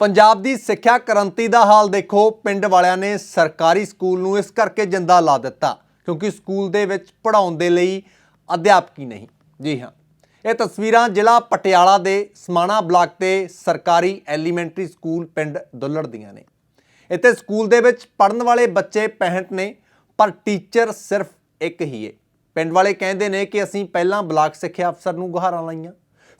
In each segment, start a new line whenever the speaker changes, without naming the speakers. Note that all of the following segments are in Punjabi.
ਪੰਜਾਬ ਦੀ ਸਿੱਖਿਆ ਕ੍ਰਾਂਤੀ ਦਾ ਹਾਲ ਦੇਖੋ, ਪਿੰਡ ਵਾਲਿਆਂ ਨੇ ਸਰਕਾਰੀ ਸਕੂਲ ਨੂੰ ਇਸ ਕਰਕੇ ਜਿੰਦਾ ਲਾ ਦਿੱਤਾ, ਕਿਉਂਕਿ ਸਕੂਲ ਦੇ ਵਿੱਚ ਪੜ੍ਹਾਉਣ ਦੇ ਲਈ ਅਧਿਆਪਕੀ ਨਹੀਂ। ਜੀ ਹਾਂ, ਇਹ ਤਸਵੀਰਾਂ ਜ਼ਿਲ੍ਹਾ ਪਟਿਆਲਾ ਦੇ ਸਮਾਣਾ ਬਲਾਕ 'ਤੇ ਸਰਕਾਰੀ ਐਲੀਮੈਂਟਰੀ ਸਕੂਲ ਪਿੰਡ ਦੁੱਲੜ ਦੀਆਂ ਨੇ। ਇੱਥੇ ਸਕੂਲ ਦੇ ਵਿੱਚ ਪੜਨ ਵਾਲੇ ਬੱਚੇ 65 ਨੇ, ਪਰ ਟੀਚਰ ਸਿਰਫ ਇੱਕ ਹੀ ਹੈ ਪਿੰਡ ਵਾਲੇ ਕਹਿੰਦੇ ਨੇ ਕਿ ਅਸੀਂ ਪਹਿਲਾਂ ਬਲਾਕ ਸਿੱਖਿਆ ਅਫਸਰ ਨੂੰ ਗੁਹਾਰਾਂ ਲਾਈਆਂ,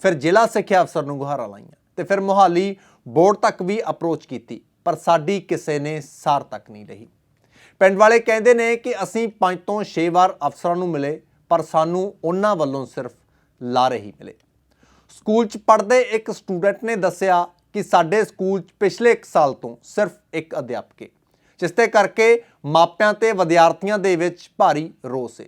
ਫਿਰ ਜ਼ਿਲ੍ਹਾ ਸਿੱਖਿਆ ਅਫਸਰ ਨੂੰ ਗੁਹਾਰਾਂ ਲਾਈਆਂ। ਤੇ ਫਿਰ ਮੋਹਾਲੀ ਬੋਰਡ ਤੱਕ ਵੀ ਅਪਰੋਚ ਕੀਤੀ, ਪਰ ਸਾਡੀ ਕਿਸੇ ਨੇ ਸਾਰ ਤੱਕ ਨਹੀਂ ਰਹੀ। ਪਿੰਡ ਵਾਲੇ ਕਹਿੰਦੇ ਨੇ ਕਿ ਅਸੀਂ 5 ਤੋਂ 6 ਵਾਰ ਅਫਸਰਾਂ ਨੂੰ ਮਿਲੇ, ਪਰ ਸਾਨੂੰ ਉਹਨਾਂ ਵੱਲੋਂ ਸਿਰਫ ਲਾਰੇ ਹੀ ਮਿਲੇ। ਸਕੂਲ 'ਚ ਪੜ੍ਹਦੇ ਇੱਕ ਸਟੂਡੈਂਟ ਨੇ ਦੱਸਿਆ ਕਿ ਸਾਡੇ ਸਕੂਲ 'ਚ ਪਿਛਲੇ 1 ਸਾਲ ਤੋਂ ਸਿਰਫ ਇੱਕ ਅਧਿਆਪਕ ਹੈ ਜਿਸ ਤੇ ਕਰਕੇ ਮਾਪਿਆਂ ਤੇ ਵਿਦਿਆਰਥੀਆਂ ਦੇ ਵਿੱਚ ਭਾਰੀ ਰੋਸ ਹੈ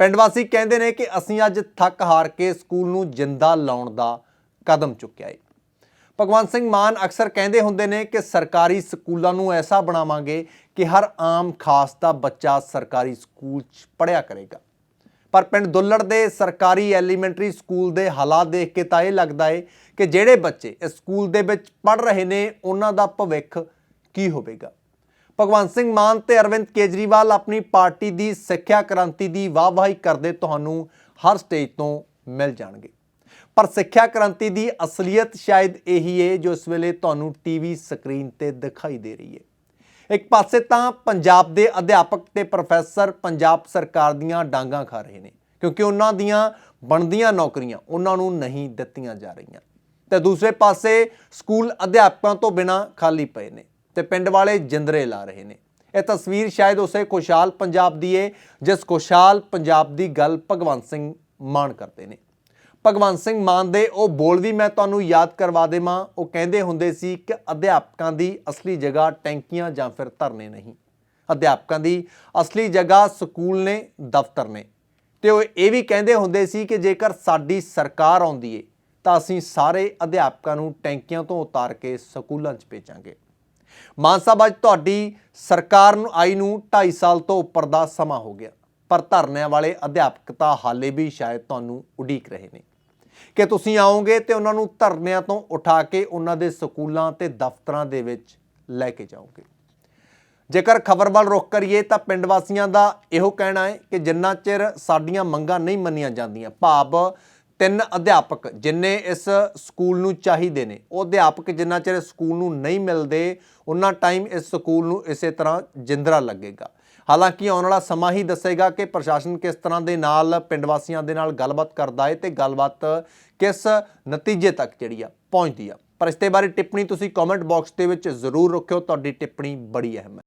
ਪਿੰਡ ਵਾਸੀ ਕਹਿੰਦੇ ਨੇ ਕਿ ਅਸੀਂ ਅੱਜ ਥੱਕ ਹਾਰ ਕੇ ਸਕੂਲ ਨੂੰ ਜਿੰਦਾ ਲਾਉਣ ਦਾ ਕਦਮ ਚੁੱਕਿਆ ਹੈ ਭਗਵੰਤ ਸਿੰਘ ਮਾਨ ਅਕਸਰ ਕਹਿੰਦੇ ਹੁੰਦੇ ਨੇ ਕਿ ਸਰਕਾਰੀ ਸਕੂਲਾਂ ਨੂੰ ਐਸਾ ਬਣਾਵਾਂਗੇ ਕਿ ਹਰ ਆਮ ਖਾਸ ਦਾ ਬੱਚਾ ਸਰਕਾਰੀ ਸਕੂਲ 'ਚ ਪੜ੍ਹਿਆ ਕਰੇਗਾ। ਪਰ ਪਿੰਡ ਦੁੱਲੜ ਦੇ ਸਰਕਾਰੀ ਐਲੀਮੈਂਟਰੀ ਸਕੂਲ ਦੇ ਹਾਲਾਤ ਦੇਖ ਕੇ ਤਾਂ ਇਹ ਲੱਗਦਾ ਏ ਕਿ ਜਿਹੜੇ ਬੱਚੇ ਇਸ ਸਕੂਲ ਦੇ ਵਿੱਚ ਪੜ੍ਹ ਰਹੇ ਨੇ, ਉਹਨਾਂ ਦਾ ਭਵਿੱਖ ਕੀ ਹੋਵੇਗਾ? ਭਗਵੰਤ ਸਿੰਘ ਮਾਨ ਤੇ ਅਰਵਿੰਦ ਕੇਜਰੀਵਾਲ ਆਪਣੀ ਪਾਰਟੀ ਦੀ ਸਿੱਖਿਆ ਕ੍ਰਾਂਤੀ ਦੀ ਵਾਹਵਾਹੀ ਕਰਦੇ ਤੁਹਾਨੂੰ ਹਰ ਸਟੇਜ ਤੋਂ ਮਿਲ ਜਾਣਗੇ। ਪਰ ਸਿੱਖਿਆ ਕ੍ਰਾਂਤੀ ਦੀ ਅਸਲੀਅਤ ਸ਼ਾਇਦ ਇਹੀ ਹੈ ਜੋ ਇਸ ਵੇਲੇ ਤੁਹਾਨੂੰ ਟੀਵੀ ਸਕਰੀਨ ਤੇ ਦਿਖਾਈ ਦੇ ਰਹੀ ਹੈ ਇੱਕ ਪਾਸੇ ਤਾਂ ਪੰਜਾਬ ਦੇ ਅਧਿਆਪਕ ਤੇ ਪ੍ਰੋਫੈਸਰ ਪੰਜਾਬ ਸਰਕਾਰ ਦੀਆਂ ਡਾਂਗਾਂ ਖਾ ਰਹੇ ਨੇ, ਕਿਉਂਕਿ ਉਹਨਾਂ ਦੀਆਂ ਬਣਦੀਆਂ ਨੌਕਰੀਆਂ ਉਹਨਾਂ ਨੂੰ ਨਹੀਂ ਦਿੱਤੀਆਂ ਜਾ ਰਹੀਆਂ। ਤੇ ਦੂਸਰੇ ਪਾਸੇ ਸਕੂਲ ਅਧਿਆਪਕਾਂ ਤੋਂ ਬਿਨਾਂ ਖਾਲੀ ਪਏ ਨੇ ਤੇ ਪਿੰਡ ਵਾਲੇ ਜਿੰਦਰੇ ਲਾ ਰਹੇ ਨੇ। ਇਹ ਤਸਵੀਰ ਸ਼ਾਇਦ ਉਸੇ ਖੁਸ਼ਹਾਲ ਪੰਜਾਬ ਦੀ ਏ, ਜਿਸ ਖੁਸ਼ਹਾਲ ਪੰਜਾਬ ਦੀ ਗੱਲ ਭਗਵੰਤ ਸਿੰਘ ਮਾਨ ਕਰਦੇ ਨੇ। ਭਗਵੰਤ ਸਿੰਘ ਮਾਨ ਦੇ, ਉਹ ਬੋਲ ਵੀ ਮੈਂ ਤੁਹਾਨੂੰ ਯਾਦ ਕਰਵਾ ਦੇਵਾਂ। ਉਹ ਕਹਿੰਦੇ ਹੁੰਦੇ ਸੀ ਕਿ ਅਧਿਆਪਕਾਂ ਦੀ ਅਸਲੀ ਜਗ੍ਹਾ ਟੈਂਕੀਆਂ ਜਾਂ ਫਿਰ ਧਰਨੇ ਨਹੀਂ। ਅਧਿਆਪਕਾਂ ਦੀ ਅਸਲੀ ਜਗ੍ਹਾ ਸਕੂਲ ਨੇ, ਦਫ਼ਤਰ ਨੇ। ਤੇ ਉਹ ਇਹ ਵੀ ਕਹਿੰਦੇ ਹੁੰਦੇ ਸੀ ਕਿ ਜੇਕਰ ਸਾਡੀ ਸਰਕਾਰ ਆਉਂਦੀ ਏ, ਤਾਂ ਅਸੀਂ ਸਾਰੇ ਅਧਿਆਪਕਾਂ ਨੂੰ ਟੈਂਕੀਆਂ ਤੋਂ ਉਤਾਰ ਕੇ ਸਕੂਲਾਂ 'ਚ ਭੇਜਾਂਗੇ। ਮਾਨ ਸਾਹਿਬ, ਅੱਜ ਤੁਹਾਡੀ ਸਰਕਾਰ ਨੂੰ ਆਈ ਨੂੰ 2.5 ਸਾਲ ਤੋਂ ਉੱਪਰ ਦਾ ਸਮਾਂ ਹੋ ਗਿਆ, ਪਰ ਧਰਨਿਆਂ ਵਾਲੇ ਅਧਿਆਪਕ ਤਾਂ ਹਾਲੇ ਵੀ ਸ਼ਾਇਦ ਤੁਹਾਨੂੰ ਉਡੀਕ ਰਹੇ ਨੇ। ਕਿ ਤੁਸੀਂ ਆਓਗੇ ਤੇ ਉਹਨਾਂ ਨੂੰ ਧਰਨਿਆਂ ਤੋਂ ਉਠਾ ਕੇ ਉਹਨਾਂ ਦੇ ਸਕੂਲਾਂ ਤੇ ਦਫ਼ਤਰਾਂ ਦੇ ਵਿੱਚ ਲੈ ਕੇ ਜਾਓਗੇ। ਜੇਕਰ ਖਬਰ ਵੱਲ ਰੁਖ ਕਰੀਏ ਤਾਂ ਪਿੰਡ ਵਾਸੀਆਂ ਦਾ ਇਹੋ ਕਹਿਣਾ ਹੈ ਕਿ ਜਿੰਨਾ ਚਿਰ ਸਾਡੀਆਂ ਮੰਗਾਂ ਨਹੀਂ ਮੰਨੀਆਂ ਜਾਂਦੀਆਂ, ਭਾਵ ਤਿੰਨ ਅਧਿਆਪਕ ਜਿੰਨੇ ਇਸ ਸਕੂਲ ਨੂੰ ਚਾਹੀਦੇ ਨੇ, ਉਹ ਅਧਿਆਪਕ ਜਿੰਨਾ ਚਿਰ ਇਸ ਸਕੂਲ ਨੂੰ ਨਹੀਂ ਮਿਲਦੇ, ਉਹਨਾਂ ਟਾਈਮ ਇਸ ਸਕੂਲ ਨੂੰ ਇਸੇ ਤਰ੍ਹਾਂ ਜਿੰਦਰਾ ਲੱਗੇਗਾ। ਹਾਲਾਂਕਿ ਆਉਣ ਵਾਲਾ ਸਮਾਂ ਹੀ ਦੱਸੇਗਾ ਕਿ ਪ੍ਰਸ਼ਾਸਨ ਕਿਸ ਤਰ੍ਹਾਂ ਦੇ ਨਾਲ ਪਿੰਡ ਵਾਸੀਆਂ ਦੇ ਨਾਲ ਗੱਲਬਾਤ ਕਰਦਾ ਹੈ ਤੇ ਗੱਲਬਾਤ ਕਿਸ ਨਤੀਜੇ ਤੱਕ ਜਿਹੜੀ ਆ ਪਹੁੰਚਦੀ ਆ। ਪਰ ਇਸ ਦੇ ਬਾਰੇ ਟਿੱਪਣੀ ਤੁਸੀਂ ਕਮੈਂਟ ਬਾਕਸ ਦੇ ਵਿੱਚ ਜ਼ਰੂਰ ਰੱਖਿਓ, ਤੁਹਾਡੀ ਟਿੱਪਣੀ ਬੜੀ ਅਹਿਮ ਹੈ।